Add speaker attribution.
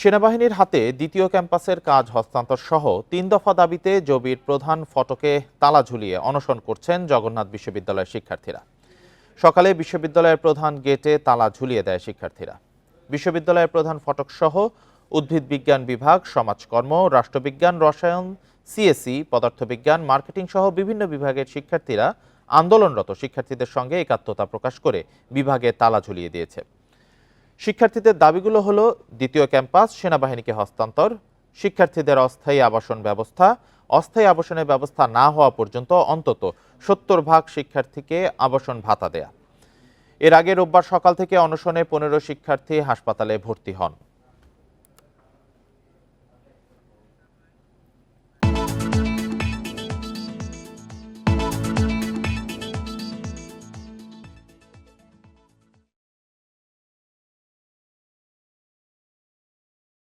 Speaker 1: সেনাবাহিনীর হাতে দ্বিতীয় ক্যাম্পাসের কাজ হস্তান্তর সহ তিন দফা দাবিতে জবির প্রধান ফটকে তালা ঝুলিয়ে অনশন করছেন জগন্নাথ বিশ্ববিদ্যালয়ের শিক্ষার্থীরা। সকালে বিশ্ববিদ্যালয়ের প্রধান গেটে তালা ঝুলিয়ে দেয় শিক্ষার্থীরা। বিশ্ববিদ্যালয়ের প্রধান ফটক সহ উদ্ভিদ বিজ্ঞান বিভাগ, সমাজকর্ম, রাষ্ট্রবিজ্ঞান, রসায়ন সিএসি পদার্থবিজ্ঞান, মার্কেটিং সহ বিভিন্ন বিভাগের শিক্ষার্থীরা আন্দোলনরত শিক্ষার্থীদের সঙ্গে একাত্মতা প্রকাশ করে বিভাগে তালা ঝুলিয়ে দিয়েছে। শিক্ষার্থীদের দাবিগুলো হলো, দ্বিতীয় ক্যাম্পাস, সেনাবাহিনীকে হস্তান্তর, শিক্ষার্থীদের অস্থায়ী আবাসন ব্যবস্থা, অস্থায়ী আবাসনের ব্যবস্থা না হওয়া পর্যন্ত অন্তত সত্তর ভাগ শিক্ষার্থীকে আবাসন ভাতা দেয়া। এর আগে রোববার সকাল থেকে অনশনে পনেরো শিক্ষার্থী হাসপাতালে ভর্তি হন।